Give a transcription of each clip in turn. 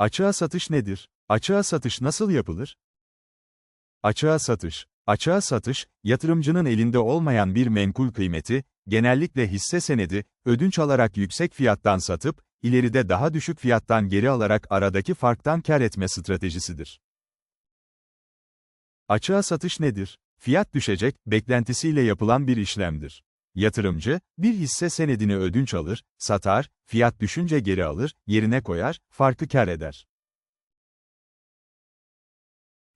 Açığa satış nedir? Açığa satış nasıl yapılır? Açığa satış. Açığa satış, yatırımcının elinde olmayan bir menkul kıymeti, genellikle hisse senedi, ödünç alarak yüksek fiyattan satıp, ileride daha düşük fiyattan geri alarak aradaki farktan kar etme stratejisidir. Açığa satış nedir? Fiyat düşecek, beklentisiyle yapılan bir işlemdir. Yatırımcı, bir hisse senedini ödünç alır, satar, fiyat düşünce geri alır, yerine koyar, farkı kar eder.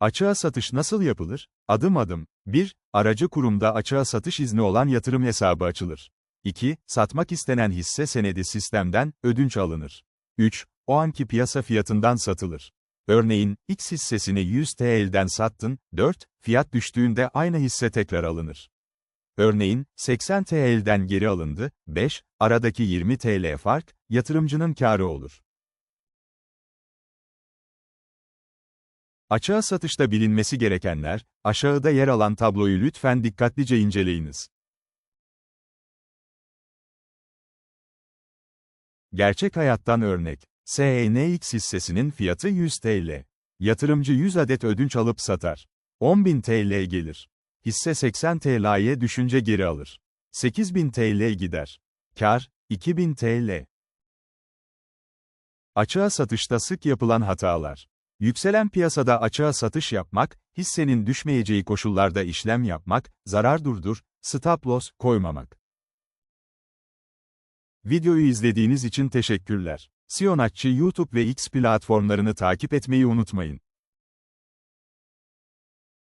Açığa satış nasıl yapılır? Adım adım. 1. Aracı kurumda açığa satış izni olan yatırım hesabı açılır. 2. Satmak istenen hisse senedi sistemden ödünç alınır. 3. O anki piyasa fiyatından satılır. Örneğin, X hissesini 100 TL'den sattın, 4. Fiyat düştüğünde aynı hisse tekrar alınır. Örneğin, 80 TL'den geri alındı, 5. Aradaki 20 TL fark, yatırımcının karı olur. Açığa satışta bilinmesi gerekenler, aşağıda yer alan tabloyu lütfen dikkatlice inceleyiniz. Gerçek hayattan örnek. SENX hissesinin fiyatı 100 TL. Yatırımcı 100 adet ödünç alıp satar. 10.000 TL gelir. Hisse 80 TL'ye düşünce geri alır. 8.000 TL gider. Kar, 2000 TL. Açığa satışta sık yapılan hatalar. Yükselen piyasada açığa satış yapmak, hissenin düşmeyeceği koşullarda işlem yapmak, zarar durdur, stop loss koymamak. Videoyu izlediğiniz için teşekkürler. Siyonatçı YouTube ve X platformlarını takip etmeyi unutmayın.